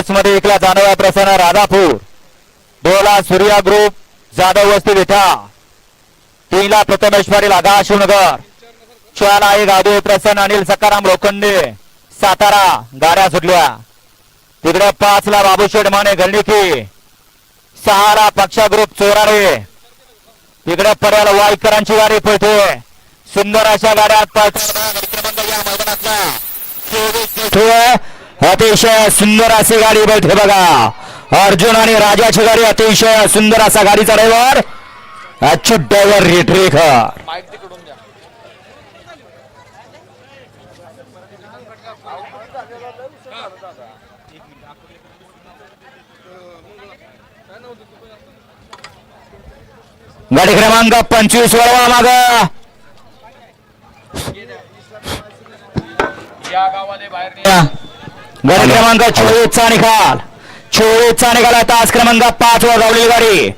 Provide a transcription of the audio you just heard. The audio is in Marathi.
चोवीसमध्ये एकला जाणव्या प्रसन्न राधापूर दोला सूर्या ग्रुप जाधव वस्ती विठा तीनला प्रथमेश्वरी लागा शिवनगर चारला एक आदू प्रसन्न अनिल सकाराम लोखंडे सातारा गाड्या सुटल्या तिकडे पाच ला बाबूशेठ माने गल्लिकी सहाला पक्षा ग्रुप चोरारे तिकडे पर्याला वाईकरांची गाडी पळते सुंदर अशा गाड्या पळतात या मैदानातला चोवीस अतिशय सुंदर अशी गाडी पळते बघा. अर्जुन आणि राजाची गाडी अतिशय सुंदर असा गाडीचा ड्रायव्हर अच्युत ड्रायव्हर रेटरेकर गाडी क्रमांक पंचवीस वळवा माग. या गावाले बाहेर. गाडी क्रमांक चोवीस चा निकाल चोवीस चा निकाल. तास क्रमांक पाच वर धावलेली गाडी